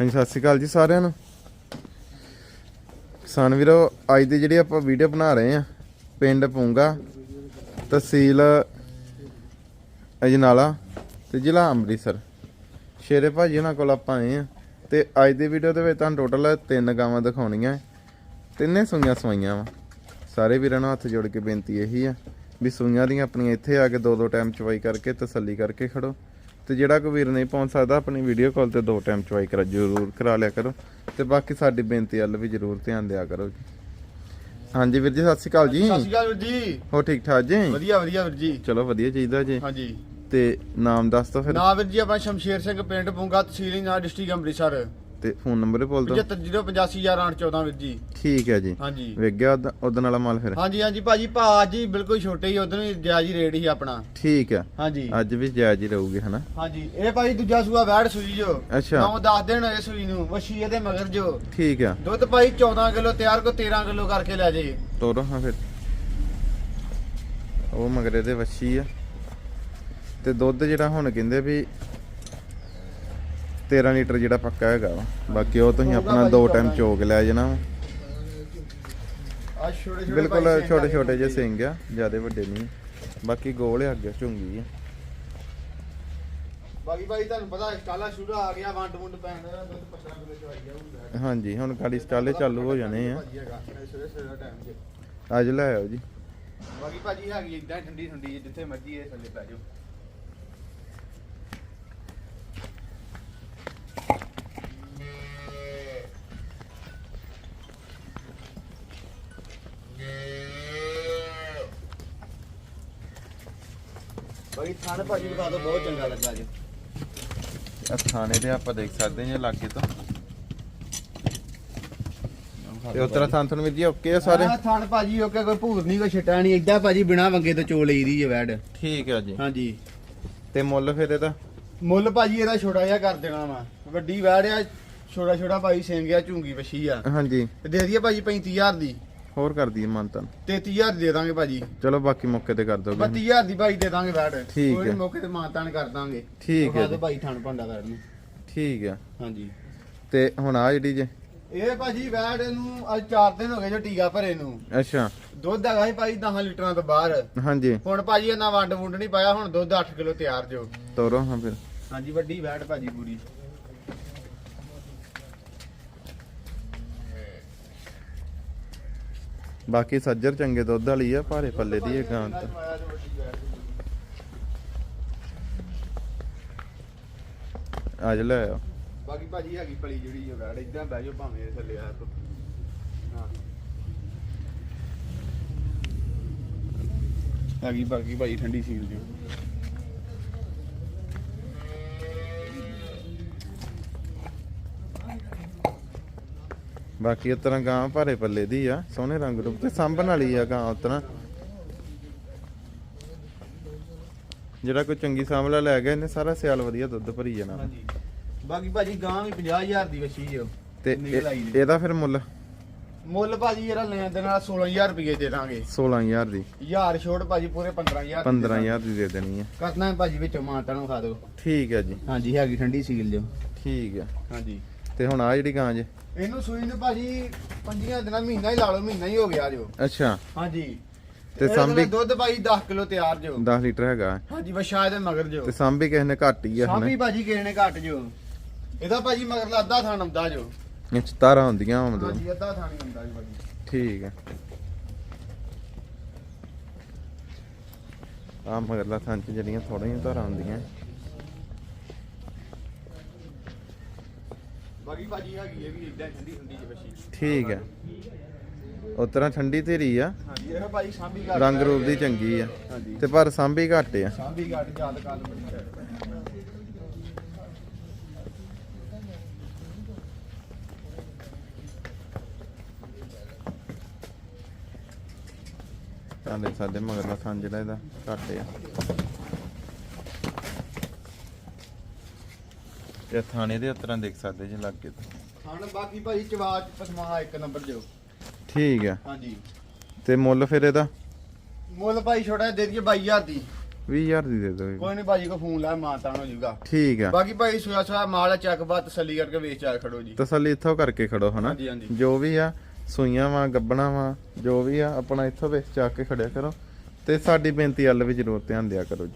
ਹਾਂਜੀ, ਸਤਿ ਸ਼੍ਰੀ ਅਕਾਲ ਜੀ ਸਾਰਿਆਂ ਨੂੰ। ਕਿਸਾਨ ਵੀਰੋ, ਅੱਜ ਦੀ ਜਿਹੜੀ ਆਪਾਂ ਵੀਡੀਓ ਬਣਾ ਰਹੇ ਆ ਪਿੰਡ ਪੂੰਗਾ, ਤਹਿਸੀਲ ਅਜਨਾਲਾ ਤੇ ਜ਼ਿਲ੍ਹਾ ਅੰਮ੍ਰਿਤਸਰ। ਸ਼ੇਰੇ ਭਾਜੀ ਉਹਨਾਂ ਕੋਲ ਆਪਾਂ ਆਏ ਆ ਤੇ ਅੱਜ ਦੀ ਵੀਡੀਓ ਦੇ ਵਿੱਚ ਤੁਹਾਨੂੰ ਟੋਟਲ ਤਿੰਨ ਗਾਵਾਂ ਦਿਖਾਉਣੀਆਂ। ਤਿੰਨੇ ਸੂਈਆਂ ਸਵਾਈਆਂ ਵਾ। ਸਾਰੇ ਵੀਰਾਂ ਨੂੰ ਹੱਥ ਜੋੜ ਕੇ ਬੇਨਤੀ ਇਹੀ ਆ ਵੀ ਸੂਈਆਂ ਦੀਆਂ ਆਪਣੀਆਂ ਇੱਥੇ ਆ ਕੇ ਦੋ ਦੋ ਟਾਈਮ ਚਵਾਈ ਕਰਕੇ ਤਸੱਲੀ ਕਰਕੇ ਖੜੋ। ਤੇ ਜਿਹੜਾ ਕੋਈ ਵੀਰ ਨਹੀਂ ਪਹੁੰਚ ਸਕਦਾ ਆਪਣੀ ਵੀਡੀਓ ਕਾਲ ਤੇ ਦੋ ਟਾਈਮ ਚਵਾਈ ਕਰਾ ਜ਼ਰੂਰ ਕਰਾ ਲਿਆ ਕਰੋ। ਤੇ ਬਾਕੀ ਸਾਡੀ ਬੇਨਤੀ ਵੱਲ ਵੀ ਜ਼ਰੂਰ ਧਿਆਨ ਦਿਆ ਕਰੋ ਜੀ। ਹਾਂਜੀ ਵੀਰ ਜੀ ਸਤਿ ਸ਼੍ਰੀ ਅਕਾਲ ਜੀ। ਸਤਿ ਸ਼੍ਰੀ ਅਕਾਲ ਵੀਰ ਜੀ। ਹੋ ਠੀਕ ਠਾਕ ਜੀ? ਵਧੀਆ ਵਧੀਆ ਵੀਰ ਜੀ। ਚਲੋ ਵਧੀਆ ਚਾਹੀਦਾ ਜੀ। ਹਾਂਜੀ। ਤੇ ਨਾਮ ਦੱਸ ਦੋ ਫਿਰ। ਨਾਮ ਵੀਰ ਜੀ ਆਪਣਾ ਸ਼ਮਸ਼ੇਰ ਸਿੰਘ ਪਿੰਡ ਪੂੰਗਾ ਤਹਿਸੀਲ ਨਾਲ ਡਿਸਟ੍ਰਿਕਟ ਅੰਮ੍ਰਿਤਸਰ। ਤੇ ਫੋਨ ਨੰਬਰ ਬੋਲ ਦੋ 75085114 ਵੀਰ ਜੀ। ਠੀਕ ਹੈ ਜੀ। ਹਾਂਜੀ। ਵੇਖ ਗਿਆ ਉਹਦੇ ਨਾਲ ਮਾਲ ਫਿਰ? ਹਾਂਜੀ ਹਾਂਜੀ ਭਾਜੀ ਭਾ ਜੀ ਬਿਲਕੁਲ ਛੋਟੇ ਹੀ ਉਦੋਂ ਹੀ ਜਾਇਜ਼ ਹੀ ਰੇਟ ਹੀ ਆਪਣਾ। ਠੀਕ ਹੈ। ਹਾਂਜੀ। ਅੱਜ ਵੀ ਜਾਇਜ਼ ਹੀ ਰਹੂਗੇ ਹਨਾ? ਹਾਂਜੀ ਇਹ ਭਾਜੀ ਦੂਜਾ ਸੂਆ ਵੈੜ ਸੂਈ ਜੋ। ਅੱਛਾ। 9-10 ਦਿਨ ਹੋਏ ਸੂਈ ਨੂੰ ਵਸ਼ੀ ਇਹਦੇ ਮਗਰ ਜੋ। ਠੀਕ ਆ ਦੁੱਧ ਭਾਈ 14 ਕਿਲੋ ਤਿਆਰ ਕੋ 13 ਕਿਲੋ ਕਰਕੇ ਲੈ ਜੇ। ਤੋਰੋ ਹਾਂ ਫਿਰ। ਉਹ ਮਗਰੇ ਦੇ ਵੱਛੀ ਆ। ਤੇ ਦੁੱਧ ਜਿਹੜਾ ਹੁਣ ਕਹਿੰਦੇ ਵੀ 13 ਲੀਟਰ ਜਿਹੜਾ ਪੱਕਾ ਹੈਗਾ ਵਾ। ਬਾਕੀ ਉਹ ਤੁਸੀਂ ਆਪਣਾ ਦੋ ਟਾਈਮ ਚੋਕ ਲੈ ਜਾਣਾ ਵਾ। ਆ ਛੋਟੇ ਛੋਟੇ ਬਿਲਕੁਲ ਭਾਈ ਸਿੰਘ ਛੋਟੇ ਛੋਟੇ ਜਿਹੇ ਸਿੰਘ ਆ ਜਿਆਦੇ ਵੱਡੇ ਨਹੀਂ। ਬਾਕੀ ਗੋਲ ਆ ਅੱਗੇ ਝੁੰਗੀ ਆ। ਬਾਕੀ ਭਾਈ ਤੁਹਾਨੂੰ ਪਤਾ ਕਾਲਾ ਸ਼ੂਰਾ ਆ ਗਿਆ ਵੰਡ ਵੁੰਡ ਪੈਣ ਦਾ ਦੁੱਧ 15 ਕਿਲੋ ਚਵਾਈ ਜਾਊਗਾ। ਹਾਂਜੀ ਹੁਣ ਗਾੜੀ ਸਟਾਲੇ ਚਾਲੂ ਹੋ ਜਾਣੇ ਆ। ਭਾਜੀ ਹੈਗਾ ਸਵੇਰੇ ਸਵੇਰੇ ਦਾ ਟਾਈਮ ਜੇ। ਅੱਜ ਲੈ ਆਓ ਜੀ। ਬਾਕੀ ਭਾਜੀ ਹੈਗੀ ਇਦਾਂ ਠੰਡੀ ਠੰਡੀ ਜਿੱਥੇ ਮਰਜ਼ੀ ਇਹ ਥੱਲੇ ਪੈ ਜਾਓ। ਬਾਕੀ ਥਾਣੇ ਭਾਜੀ ਬਤਾ ਦੋ ਬਹੁਤ ਚੰਗਾ ਲੱਗਾ ਜੀ ਆ ਥਾਣੇ ਤੇ ਆਪਾਂ ਦੇਖ ਸਕਦੇ ਹਾਂ ਲਾਗੇ ਤੋਂ। ਤੇ ਉਤਰਾ ਸੰਤਨ ਵੀਰ ਜੀ ਓਕੇ ਆ ਸਾਰੇ? ਸਾਰੇ ਥਾਣ ਭਾਜੀ ਓਕੇ ਕੋਈ ਭੂਤ ਨਹੀਂ ਕੋਈ ਛਟਾ ਨਹੀਂ ਇਦਾਂ ਭਾਜੀ ਬਿਨਾ ਵੰਗੇ ਤੋਂ ਚੋ ਲਈਦੀ ਹੈ ਵੈਡ। ਠੀਕ ਆ ਜੀ। ਹਾਂਜੀ। ਤੇ ਮੁੱਲ ਫਿਰ ਇਹਦਾ? ਮੁੱਲ ਭਾਜੀ ਇਹਦਾ ਛੋਟਾ ਜਿਹਾ ਕਰ ਦੇਣਾ ਵਾ। ਵੱਡੀ ਵੈੜ ਆ ਛੋਟਾ ਛੋਟਾ ਭਾਈ ਸਿੰਗਿਆ ਝੂੰਗੀ ਵਛੀ ਆ। ਹਾਂਜੀ। ਤੇ ਦੇ ਦਈਏ ਭਾਜੀ 35000 ਦੀ। ਹੋਰ ਕਰ ਦਈਏ ਮੰਤਨ 33000 ਦੀ ਦਾਂਗੇ ਭਾਜੀ। ਚਲੋ ਬਾਕੀ ਮੌਕੇ ਤੇ ਕਰ ਦੋਗੇ। 32000 ਦੀ ਭਾਈ ਦੇ ਦਾਂਗੇ ਵੈੜ ਠੀਕ ਹੈ। ਮੌਕੇ ਤੇ ਮਾਨਤਾਨ ਕਰ ਦਾਂਗੇ। ਠੀਕ ਹੈ ਜੀ। ਭਾਈ ਥਣ ਭੰਡਾ ਵੈੜ ਨੂੰ। ਠੀਕ ਆ ਹਾਂਜੀ। ਤੇ ਹੁਣ ਆ ਜਿਹੜੀ ਜੇ। ਇਹ ਭਾਜੀ ਵੈੜ ਨੂੰ ਅੱਜ 4 ਦਿਨ ਹੋ ਗਏ ਜੋ ਟੀਕਾ ਭਰੇ ਨੂੰ। ਅੱਛਾ। ਦੁੱਧ ਹੈਗਾ ਸੀ ਭਾਈ 10 ਲੀਟਰਾਂ ਤੋਂ ਬਾਹਰ। ਹਾਂਜੀ। ਹੁਣ ਭਾਜੀ ਇਹਨਾਂ ਵੰਡ ਵੁੰਡ ਨਹੀਂ ਪਾਇਆ ਹੁਣ ਦੁੱਧ 8 ਕਿਲੋ ਤਿਆਰ ਜੋ। ਤੋਰੋ ਹਾਂ ਫਿਰ। ਹਾਂਜੀ ਵੱਡੀ ਵੈੜ ਭਾਜੀ ਪੂਰੀ। ਬਾਕੀ ਸੱਜਰ ਚੰਗੇ ਦੁੱਧ ਵਾਲੀ ਆ, ਭਾਰੇ ਪੱਲੇ ਦੀ ਇਹ ਗਾਂ ਤਾਂ। ਅੱਜ ਲੈ ਆਓ ਬਾਕੀ ਭਾਜੀ ਹੈਗੀ ਪਲੀ ਜਿਹੜੀ ਵੈੜ ਇਦਾਂ ਬਹਿ ਜਾਓ ਭਾਵੇਂ ਇਹ ਥੱਲੇ ਆ ਹੈਗੀ ਬਾਕੀ ਭਾਈ ਠੰਡੀ ਸੀਲ ਜੋ ਬਾਕੀ ਤਰ੍ਹਾਂ ਗਾਂ ਭਾਰੇ ਪੱਲੇ ਦੀ ਆ ਸੋਹਣੇ ਰੰਗ ਰੂਪ ਤੇ ਸਾਂਭਣ ਵਾਲੀ ਆ ਗਾਂ ਉਸ ਤਰ੍ਹਾਂ ਜਿਹੜਾ ਕੋਈ ਚੰਗੀ ਸਾਂਭਲਾ ਲੈ ਗਿਆ ਇਹਨੇ ਸਾਰਾ ਸਿਆਲ ਵਧੀਆ ਦੁੱਧ ਭਰੀ ਜਾਣਾ। ਹਾਂਜੀ। ਬਾਕੀ ਭਾਜੀ ਗਾਂ ਵੀ 50000 ਦੀ ਵਛੀ ਜੋ ਤੇ। ਇਹਦਾ ਫਿਰ ਮੁੱਲ? ਮੁੱਲ ਭਾਜੀ ਇਹਦਾ ਲੈਣ ਦੇ ਨਾਲ 16000 ਰੁਪਏ ਦੇ ਦਾਂਗੇ। 16000 ਦੀ। ਹਜ਼ਾਰ ਛੋੜ ਭਾਜੀ ਪੂਰੇ 15000 15000 ਦੀ ਦੇ ਦੇਣੀ ਆ। ਕਰਨਾ ਹੈ ਭਾਜੀ ਵਿੱਚੋਂ ਮਾਟਾ ਨੂੰ ਖਾ ਦਿਓ। ਠੀਕ ਹੈ ਜੀ। ਹਾਂਜੀ ਹੈਗੀ ਠੰਡੀ ਸੀਲ ਜੋ ਠੀਕ ਆ। ਹਾਂਜੀ। ਤੇ ਹੁਣ ਆ ਜਿਹੜੀ ਗਾਂ ਜੇ। ਇਹਨੂੰ ਸੂਈ ਨੂੰ ਭਾਜੀ 5 ਦਿਨਾਂ ਮਹੀਨਾ ਹੀ ਲਾ ਲਓ ਮਹੀਨਾ ਹੀ ਹੋ ਗਿਆ ਜੋ। ਅੱਛਾ। ਹਾਂਜੀ। ਤੇ ਸਾਂਭੀ- ਦੁੱਧ ਭਾਜੀ 10 ਕਿਲੋ ਤਿਆਰ ਜੋ। 10 ਲੀਟਰ ਹੈਗਾ। ਹਾਂਜੀ ਵਸ਼ਾ ਇਹਦੇ ਮਗਰ ਜੋ। ਤੇ ਸਾਂਭੀ ਕਿਸੇ ਨੇ ਘੱਟ ਹੀ ਆ ਸਾਂਭੀ ਹਨਾ? ਭਾਜੀ ਕਿਸੇ ਨੇ ਘੱਟ ਜੋ। ਇਹਦਾ ਭਾਜੀ ਮਗਰ ਅੱਧਾ ਥਾਣ ਆਉਂਦਾ ਜੋ। ਇਹ 'ਚ ਤਾਰਾਂ ਹੁੰਦੀਆਂ ਮਤਲਬ। ਹਾਂਜੀ ਅੱਧਾ ਥਾਣ ਹੁੰਦਾ ਜੀ ਭਾਜੀ। ਠੀਕ ਹੈ ਆ ਮਗਰਲਾ ਥਾਂ 'ਚ ਜਿਹੜੀਆਂ ਥੋੜੀਆਂ ਤਾਰਾਂ ਹੁੰਦੀਆਂ। ਬਾਕੀ ਭਾਜੀ ਹੈਗੀ ਇਹ ਵੀ ਇਦਾਂ ਠੰਡੀ ਠੰਡੀ ਜਿਹੀ ਵਸ਼ੀ ਠੀਕ ਹੈ ਉਸ ਤਰ੍ਹਾਂ ਠੰਡੀ ਧੀਰੀ ਆ। ਹਾਂਜੀ ਇਹ ਭਾਜੀ ਸਾਂਭੀ ਘੱਟ ਰੰਗ ਰੂਪ ਦੀ ਚੰਗੀ ਆ। ਹਾਂਜੀ। ਤੇ ਪਰ ਸਾਂਭੀ ਘੱਟ ਆ। ਸਾਂਭੀ ਘੱਟ ਜਾਤ ਕਾਲ ਬੜੀ ਹੈ ਸਾਡੇ ਸਾਡੇ ਮਗਰਲਾ ਥਾਂ ਜਿਹੜਾ ਇਹਦਾ ਘੱਟ ਆ। ਇਹ ਥਾਣੇ ਦੇ ਉਤਰਾਂ ਦੇਖ ਸਕਦੇ ਜੇ ਲੱਗੇ ਤੋਂ। ਖਾਣ ਬਾਕੀ ਭਾਜੀ ਚਵਾਜ ਪਸਮਾ ਇੱਕ ਨੰਬਰ ਜੋ ਠੀਕ ਆ। ਹਾਂਜੀ। ਤੇ ਮੁੱਲ ਫਿਰ ਇਹਦਾ? ਮੁੱਲ ਭਾਈ ਛੋਟਾ ਦੇ ਦਈਏ 22000 ਦੀ। 20000 ਦੀ ਦੇ ਦਿਓ ਕੋਈ ਨਹੀਂ ਭਾਜੀ ਕੋ ਫੋਨ ਲਾ ਮਾਤਾ ਹੋ ਜਾਊਗਾ। ਠੀਕ ਆ। ਬਾਕੀ ਭਾਈ ਸੋਇਆ ਸੋਇਆ ਮਾਲ ਚੱਕ ਬਾਤ ਤਸੱਲੀ ਕਰਕੇ ਵੇਚ ਆ ਖੜੋ ਜੀ। ਤਸੱਲੀ ਇੱਥੋਂ ਕਰਕੇ ਖੜੋ ਹਨਾ? ਹਾਂਜੀ ਹਾਂਜੀ। ਜੋ ਵੀ ਆ ਸੂਈਆਂ ਵਾ ਗੱਬਣਾ ਵਾ ਜੋ ਵੀ ਆ ਆਪਣਾ ਇੱਥੋਂ ਵੇਚ ਚੱਕ ਕੇ ਖੜਿਆ ਕਰੋ। ਤੇ ਸਾਡੀ ਬੇਨਤੀ ਵੱਲ ਵੀ ਜ਼ਰੂਰ ਧਿਆਨ ਦਿਆ ਕਰੋ ਜੀ।